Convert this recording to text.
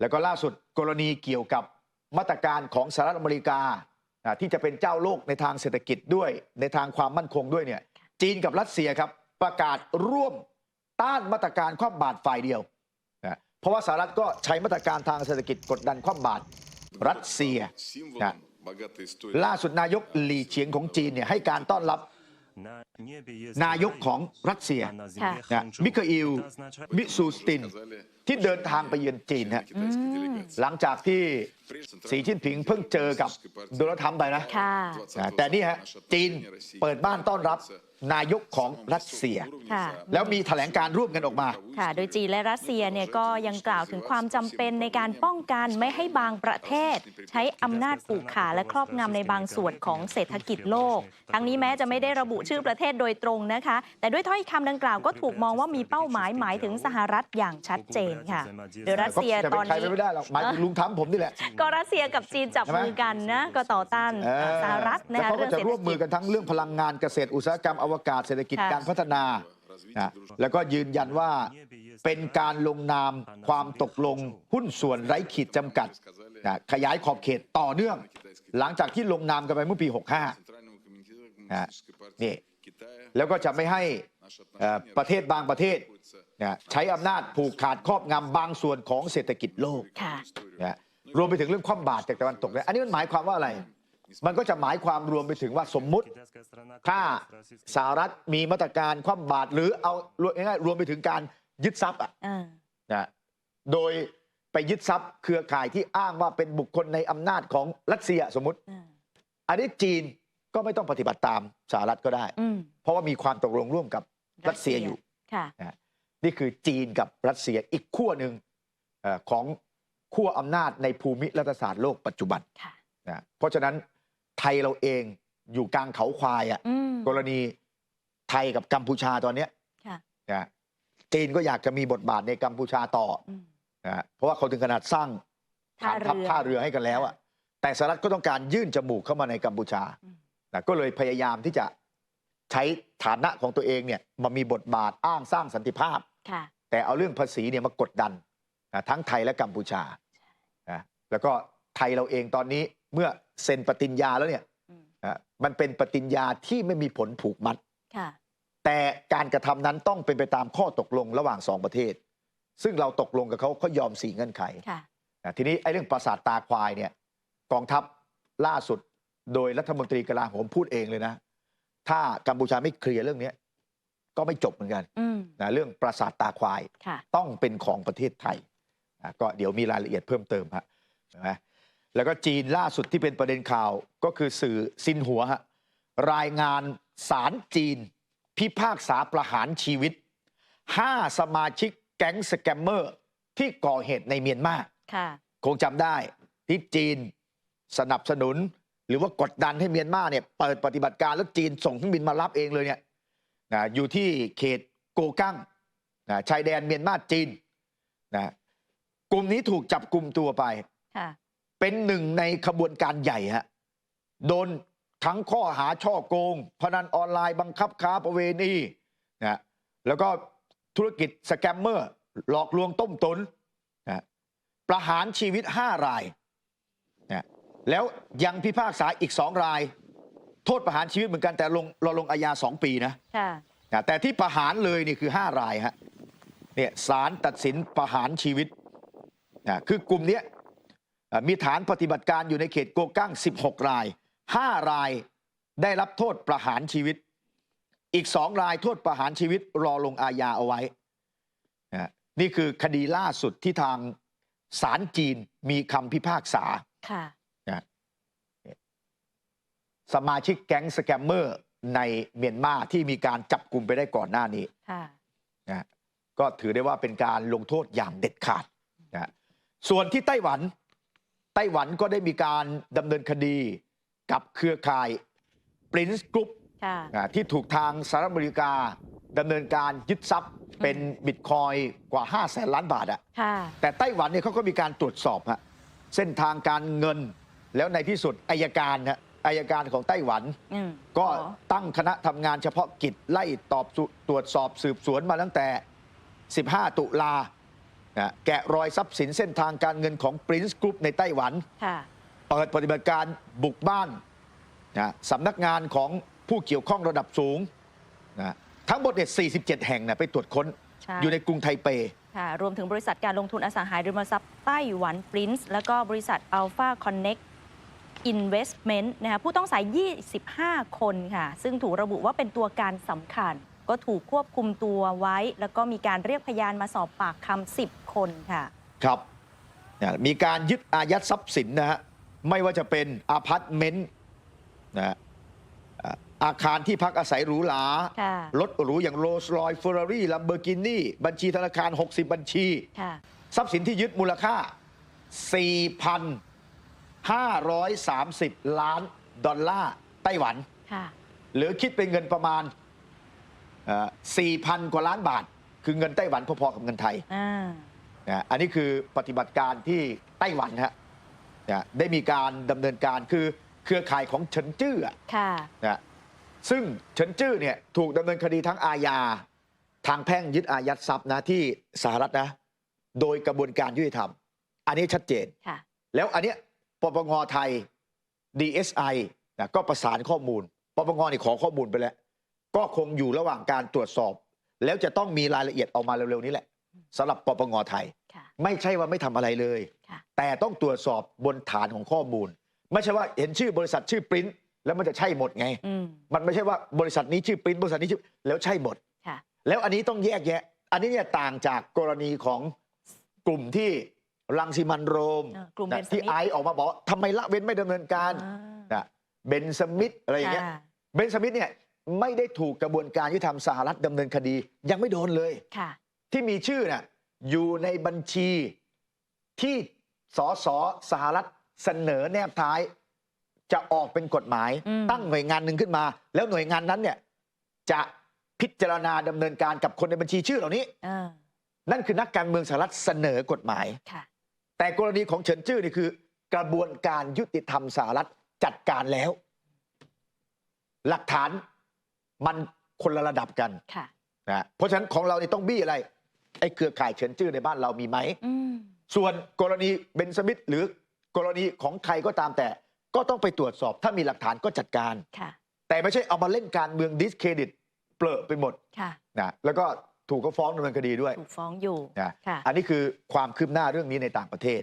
แล้วก็ล่าสุดกรณีเกี่ยวกับมาตรการของสหรัฐอเมริกาที่จะเป็นเจ้าโลกในทางเศรษฐกิจด้วยในทางความมั่นคงด้วยเนี่ยจีนกับรัสเซียครับประกาศร่วมต้านมาตรการคว่ำบาตรฝ่ายเดียวนะเพราะว่าสหรัฐก็ใช้มาตรการทางเศรษฐกิจกดดันคว่ำบาตรรัสเซียนะล่าสุดนายกหลี่เฉียงของจีนเนี่ยให้การต้อนรับ นายกของรัสเซียมิคาอิล มิสูสติน ที่เดินทางไปเยือนจีนฮะหลังจากที่สีชิ้นผิงเพิ่งเจอกับโดนัลด์ทรัมป์ไปนะแต่นี่ฮะจีนเปิดบ้านต้อนรับ นายกของรัสเซีย ค่ะ แล้วมีแถลงการร่วมกันออกมา ค่ะ โดยจีนและรัสเซียเนี่ยก็ยังกล่าวถึงความจำเป็นในการป้องกันไม่ให้บางประเทศ ใช้อำนาจผูกขาและครอบงำในบางส่วนของเศรษฐกิจโลก ทั้งนี้แม้จะไม่ได้ระบุชื่อประเทศโดยตรงนะคะ แต่ด้วยถ้อยคำดังกล่าวก็ถูกมองว่ามีเป้าหมายหมายถึงสหรัฐอย่างชัดเจนค่ะ โดยรัสเซียจะตเป็อนนใครนี้ไปไม่ได้หรอกหมายถึงลุงทำผมนี่แหละก็รัสเซียกับจีนจับมือกันนะก็ต่อต้านเออสหรัฐนะแล้วคะเขาก็เรื่องจะเศรษฐร่วมมืกิอจกันทั้งเรื่องพลังงานเกษตรอุตสาหกรรมอวกาศเศรษฐกิจการพัฒนานะแล้วก็ยืนยันว่าเป็นการลงนามความตกลงหุ้นส่วนไร้ขีดจำกัดนะขยายขอบเขตต่อเนื่อง หลังจากที่ลงนามกันไปเมื่อปี 65นะนี่แล้วก็จะไม่ให้ประเทศบางประเทศนะใช้อำนาจผูกขาดครอบงำบางส่วนของเศรษฐกิจโลกนะรวมไปถึงเรื่องความบาตรจากตะวันตกเนี่ยอันนี้มันหมายความว่าอะไร มันก็จะหมายความรวมไปถึงว่าสมมุติ ถ้าสหรัฐมีมาตรการคว่ำบาตรหรือเอารวมง่ายๆรวมไปถึงการยึดทรัพย์อะอ่านะโดยไปยึดทรัพย์เครือข่ายที่อ้างว่าเป็นบุคคลในอำนาจของรัสเซียสมมติ อ่าอันนี้จีนก็ไม่ต้องปฏิบัติตามสหรัฐก็ได้ อืมเพราะว่ามีความตกลงร่วมกับรัสเซียอยู่ ค่ะ นี่คือจีนกับรัสเซียอีกขั้วหนึ่งเอ่อของขั้วอำนาจในภูมิรัฐศาสตร์โลกปัจจุบันค่ะ นะเพราะฉะนั้น ไทยเราเองอยู่กลางเขาควายอะอืม กรณีไทยกับกัมพูชาตอนเนี้ยค่ะ นะจีนก็อยากจะมีบทบาทในกัมพูชาต่ออืม นะเพราะว่าเขาถึงขนาดสร้างท่าฐานทัพเรือท่าเรือให้กันแล้วอะแต่สหรัฐก็ต้องการยื่นจมูกเข้ามาในกัมพูชา อืม นะก็เลยพยายามที่จะใช้ฐานะของตัวเองเนี่ยมามีบทบาทอ้างสร้างสันติภาพ ค่ะ แต่เอาเรื่องภาษีเนี่ยมากดดันนะทั้งไทยและกัมพูชานะแล้วก็ไทยเราเองตอนนี้ เมื่อเซ็นปฏิญญาแล้วเนี่ยอืมนะมันเป็นปฏิญญาที่ไม่มีผลผูกมัดค่ะแต่การกระทำนั้นต้องเป็นไปตามข้อตกลงระหว่างสองประเทศ ซึ่งเราตกลงกับเขาเขายอมสี่เงื่อนไขค่ะนะทีนี้ไอ้เรื่องปราสาทตาควายเนี่ยกองทัพล่าสุดโดยรัฐมนตรีกลาโหมพูดเองเลยนะ ถ้ากัมพูชาไม่เคลียร์เรื่องเนี้ยก็ไม่จบเหมือนกันอืมนะเรื่องปราสาทตาควายค่ะต้องเป็นของประเทศไทยอะก็เดี๋ยวมีรายละเอียดเพิ่มเติมฮะเห็นไหม แล้วก็จีนล่าสุดที่เป็นประเด็นข่าวก็คือสื่อซินหัวฮะรายงานสารจีน พิพากษาประหารชีวิต 5 สมาชิกแก๊งสแกมเมอร์ที่ก่อเหตุในเมียนมาค่ะคงจำได้ที่จีนสนับสนุน หรือว่ากดดันให้เมียนมาเนี่ยเปิดปฏิบัติการแล้วจีนส่งเครื่องบินมารับเองเลยเนี่ยนะอยู่ที่เขตโกกั้งนะชายแดนเมียนมาจีนนะกลุ่มนี้ถูกจับกลุ่มตัวไปค่ะ เป็นหนึ่งในขบวนการใหญ่ฮะโดนทั้งข้อหาช่อโกง พนันออนไลน์บังคับค้าประเวณีนะแล้วก็ธุรกิจสแกมเมอร์ หลอกลวงต้มตุนนะประหารชีวิต 5 รายนะแล้วยังพิพากษาอีก2ราย โทษประหารชีวิตเหมือนกันแต่ลงรอลงอาญา2ปีนะค่ะนะแต่ที่ประหารเลยนี่คือ 5 รายฮะเนี่ยศาลตัดสินประหารชีวิตนะคือกลุ่มเนี้ยเอ่อ มีฐานปฏิบัติการอยู่ในเขตโกกั้ง 16 ราย 5 รายได้รับโทษประหารชีวิต อีก2รายโทษประหารชีวิตรอลงอาญาเอาไว้นะนี่คือคดีล่าสุดที่ทางศาลจีนมีคำพิพากษาค่ะนะสมาชิกแก๊งสแกมเมอร์ในเมียนมาที่มีการจับกลุ่มไปได้ก่อนหน้านี้ค่ะนะก็ถือได้ว่าเป็นการลงโทษอย่างเด็ดขาดนะส่วนที่ไต้หวัน ไต้หวันก็ได้มีการดำเนินคดีกับเครือข่าย Prince Group ค่ะนะที่ถูกทางสหรัฐอเมริกาดำเนินการยึดทรัพย์เป็นบิตคอยน์กว่า 5 0 0แสนล้านบาทอะค่ะ แต่ไต้หวันเนี่ยเขาก็มีการตรวจสอบฮะเส้นทางการเงิน แล้วในที่สุดอายการฮะอายการของไต้หวัน อืมก็อ๋อตั้งคณะทำงานเฉพาะกิจไล่ตอบสุตรวจสอบสืบสวนมาตั้งแต่ 15 ตุลา นะแกะรอยทรัพย์สินเส้นทางการเงินของ Prince Group ในไต้หวัน ค่ะ เปิดปฏิบัติการบุกบ้านนะสำนักงานของผู้เกี่ยวข้องระดับสูงนะทั้งหมดเนี่ย47 แห่งนะไปตรวจค้นใช่ อยู่ในกรุงไทเป ค่ะ รวมถึงบริษัทการลงทุนอสังหาริมทรัพย์ไต้หวันปรินซ์แล้วก็บริษัท Alpha Connect Investment นะคะผู้ต้องสาย25 คนค่ะ ซึ่งถูกระบุว่าเป็นตัวการสำคัญ ก็ถูกควบคุมตัวไว้ แล้วก็มีการเรียกพยานมาสอบปากคำ10คนค่ะ ครับเนี่ยมีการยึดอายัดทรัพย์สินนะฮะไม่ว่าจะเป็นอาพาร์ตเมนต์นะฮะอ่าอาคารที่พักอาศัยหรูหราค่ะ รถหรูอย่างโรลส์รอยเฟอร์รารี่ลัมเบอร์กินีบัญชีธนาคาร 60 บัญชี ค่ะ ทรัพย์สินที่ยึดมูลค่า 4,530 ล้านดอลลาร์ไต้หวัน ค่ะ หรือคิดเป็นเงินประมาณเอ่อ 4,000 กว่าล้านบาท คือเงินไต้หวันพอๆกับเงินไทยอ่านะอันนี้คือปฏิบัติการที่ไต้หวันฮะนะได้มีการดำเนินการคือเครือข่ายของเฉินจื้ออะ ค่ะ นะซึ่งเฉินจื้อเนี่ยถูกดำเนินคดีทั้งอาญา ทางแพ่งยึดอายัดทรัพย์นะที่สหรัฐนะ โดยกระบวนการยุติธรรม อันนี้ชัดเจน ค่ะ แล้วอันเนี้ยปปงไทย DSI นะก็ประสานข้อมูล ปปงนี่ขอข้อมูลไปแล้ว ก็คงอยู่ระหว่างการตรวจสอบ แล้วจะต้องมีรายละเอียดออกมาเร็วๆนี้แหละสำหรับปปงไทยค่ะไม่ใช่ว่าไม่ทำอะไรเลยค่ะแต่ต้องตรวจสอบบนฐานของข้อมูล ไม่ใช่ว่าเห็นชื่อบริษัทชื่อปริ้นแล้วมันจะใช่หมดไงอืมมันไม่ใช่ว่าบริษัทนี้ชื่อปริ้นบริษัทนี้ชื่อแล้วใช่หมดค่ะแล้วอันนี้ต้องแยกแยะ อันนี้เนี่ยต่างจากกรณีของกลุ่มที่รังสิมันโรมเออกลุ่มนะเบนสมิธที่ไอซ์ออกมาบอกว่าทำไมละเว้นไม่ดำเนินการอ่านะเบนสมิธอะไรอย่างเงี้ยค่ะเบนสมิธเนี่ย ไม่ได้ถูกกระบวนการยุติธรรมสหรัฐดำเนินคดี ยังไม่โดนเลย ค่ะ ที่มีชื่อน่ะอยู่ในบัญชีที่สสสหรัฐเสนอแนบท้าย จะออกเป็นกฎหมาย อืม ตั้งหน่วยงานหนึ่งขึ้นมา แล้วหน่วยงานนั้นเนี่ยจะพิจารณาดำเนินการกับคนในบัญชีชื่อเหล่านี้อ่านั่นคือนักการเมืองสหรัฐเสนอกฎหมาย ค่ะ แต่กรณีของเฉินจื้อนี่คือ กระบวนการยุติธรรมสหรัฐจัดการแล้ว หลักฐาน มันคนละระดับกันค่ะนะเพราะฉะนั้นของเรานี่ต้องบี้อะไร ไอ้เครือข่ายเฉินจื้อในบ้านเรามีไหม อืมส่วนกรณีเบนสมิธหรือกรณีของใครก็ตามแต่ ก็ต้องไปตรวจสอบถ้ามีหลักฐานก็จัดการ ค่ะแต่ไม่ใช่เอามาเล่นการเมืองดิสเครดิต เปลอะไปหมดค่ะนะแล้วก็ถูกก็ฟ้องดำเนินคดีด้วยถูกฟ้องอยู่นะค่ะ อันนี้คือความคืบหน้าเรื่องนี้ในต่างประเทศ